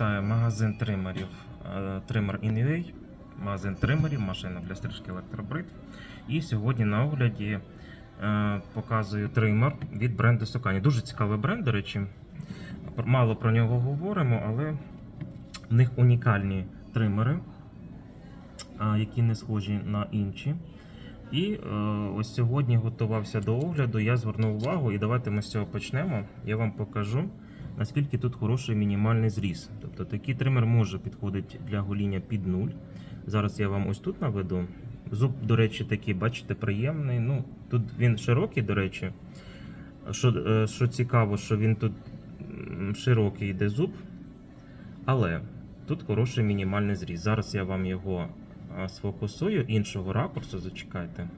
Вітаю, магазин тримерів. е, Тример Inway. Магазин тримерів, машина для стрижки електробритв. І сьогодні на огляді е, показую тример від бренду Sokani. Дуже цікавий бренд, до речі. Мало про нього говоримо, але в них унікальні тримери, е, які не схожі на інші. І ось сьогодні готувався до огляду. Я звернув увагу, і давайте ми з цього почнемо. Я вам покажу, наскільки тут хороший мінімальний зріз. Тобто такий тример може підходити для гоління під нуль. Зараз я вам ось тут наведу. Зуб, до речі, такий, бачите, приємний. Ну, тут він широкий, до речі. Що, е, що цікаво, що він тут широкий йде зуб, але тут хороший мінімальний зріз. Зараз я вам його сфокусую іншого ракурсу, зачекайте.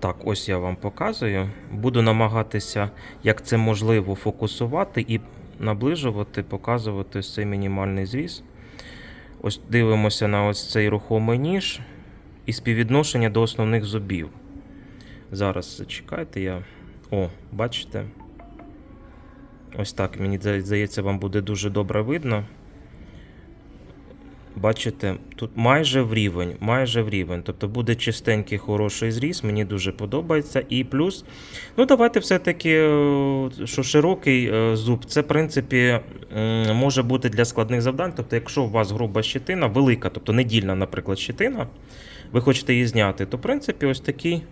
Так, ось я вам показую. Буду намагатися, як це можливо, фокусувати і наближувати, показувати ось цей мінімальний зріз. Ось дивимося на ось цей рухомий ніж і співвідношення до основних зубів. Зараз зачекайте я. О, бачите? Ось так, мені здається, вам буде дуже добре видно. Бачите, тут майже в рівень, майже в рівень. Тобто буде чистенький, хороший зріз, мені дуже подобається. І плюс, ну давайте все-таки, е, що широкий е, зуб, це в принципі може бути для складних завдань. Тобто, якщо у вас груба щитина, велика, тобто недільна, наприклад, щитина, ви хочете її зняти, то в принципі ось такий.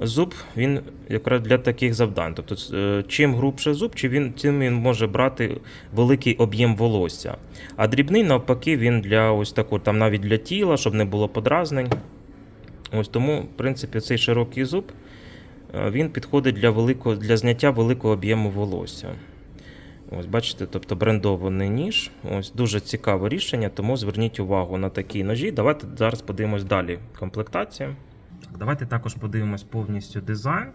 Зуб він якраз для таких завдань. Тобто, е, чим грубше зуб, чи він, тим він може брати великий об'єм волосся. А дрібний, навпаки, він для ось такого, там навіть для тіла, щоб не було подразнень. Ось тому, в принципі, цей широкий зуб е, він підходить для, великого, для зняття великого об'єму волосся. Ось, бачите, тобто брендований ніж. Ось дуже цікаве рішення, тому зверніть увагу на такі ножі. Давайте зараз подивимось далі комплектація. Давайте також подивимось повністю дизайн.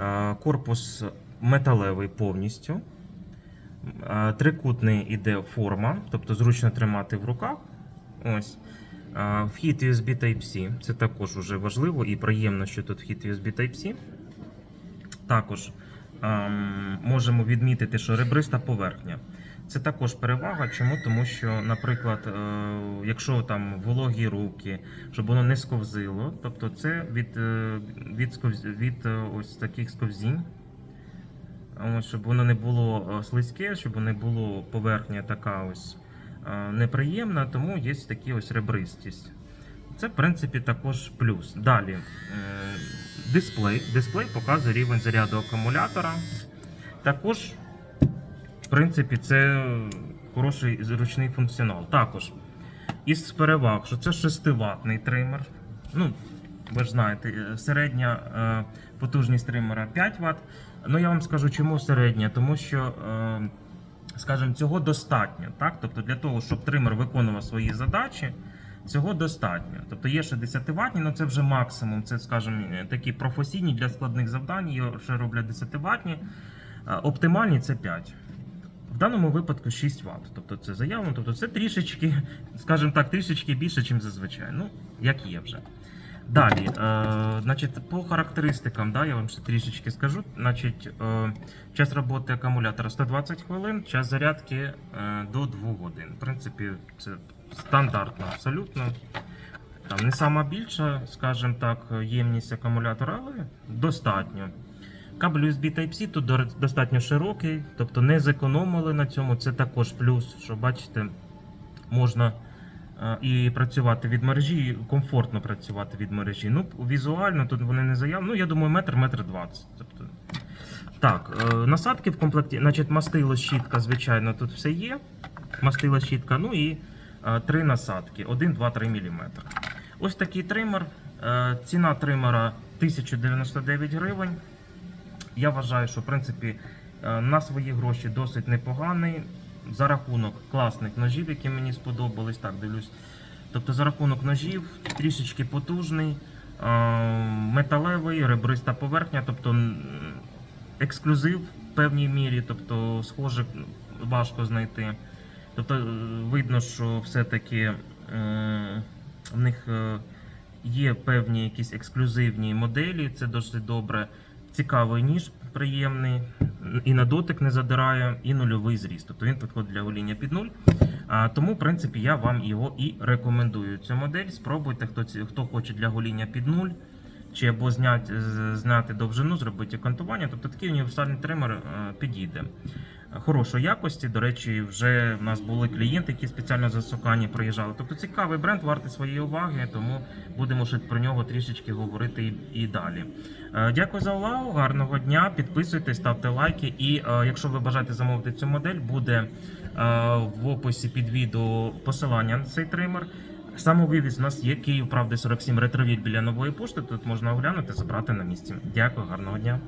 Е, Корпус металевий повністю. Е, Трикутний іде форма, тобто зручно тримати в руках. Ось. Е, Вхід USB Type-C. Це також вже важливо і приємно, що тут вхід USB Type-C. Також ем, можемо відмітити, що ребриста поверхня. Це також перевага. Чому? Тому що, наприклад, е, якщо там вологі руки, щоб воно не сковзило, тобто це від, е, від, сковз- від е, ось таких сковзінь. Щоб воно не було слизьке, щоб не було поверхня така ось неприємна, тому є такі ось ребристість. Це, в принципі, також плюс. Далі дисплей. Дисплей показує рівень заряду акумулятора. Також, в принципі, це хороший зручний функціонал. Також із переваг, що це 6-ваттний тример. Ну, ви ж знаєте, е, середня е, потужність тримера 5 Вт. Ну, я вам скажу, чому середня, тому що, е, скажімо, цього достатньо. Так? Тобто для того, щоб тример виконував свої задачі, цього достатньо. Тобто є 60 ватні, але це вже максимум. Це, скажімо, такі професійні для складних завдань, є ще роблять 10 ватні. Оптимальні це 5. Даному випадку 6 Вт. Тобто це заявлено, тобто це трішечки, скажімо так, трішечки більше, ніж зазвичай. Ну, як є вже. Далі, е, значить, по характеристикам, да, я вам ще трішечки скажу. Значить, е, час роботи акумулятора 120 хвилин, час зарядки е, до 2 годин. В принципі, це стандартно абсолютно. Там не сама більша, скажімо так, ємність акумулятора, але достатньо. Кабель USB Type-C тут достатньо широкий, тобто не зекономили на цьому. Це також плюс, що бачите, можна е, і працювати від мережі, і комфортно працювати від мережі. Ну, візуально тут вони не заявлені. Ну, я думаю, метр, метр двадцять. Тобто, так, е, насадки в комплекті, значить, мастило щітка, звичайно, тут все є. Мастило щітка, ну і е, три насадки: 1, 2, 3 мм. Ось такий тример. Ціна тримера 1099 гривень. Я вважаю, що в принципі е, на свої гроші досить непоганий. За рахунок класних ножів, які мені сподобались, так дивлюсь. Тобто за рахунок ножів трішечки потужний, е, металевий, ребриста поверхня, тобто ексклюзив в певній мірі, тобто схоже важко знайти. Тобто е, видно, що все-таки в них є певні якісь ексклюзивні моделі, це досить добре. Цікавий ніж, приємний, і на дотик не задирає, і нульовий зріст. Тобто він підходить для гоління під нуль. А, тому, в принципі, я вам його і рекомендую. Цю модель спробуйте, хто, хто хоче для гоління під нуль. Чи або зняти, зняти довжину, зробити кантування. Тобто такий універсальний тример е, підійде. Хорошої якості. До речі, вже в нас були клієнти, які спеціально за Сокані приїжджали. Тобто цікавий бренд, вартий своєї уваги, тому будемо ще про нього трішечки говорити і, далі. Е, Дякую за увагу, гарного дня. Підписуйтесь, ставте лайки. І е, якщо ви бажаєте замовити цю модель, буде в описі під відео посилання на цей тример. Самовивіз у нас є Київ, правда, 47 ретровіль біля нової пошти. Тут можна оглянути, забрати на місці. Дякую, гарного дня.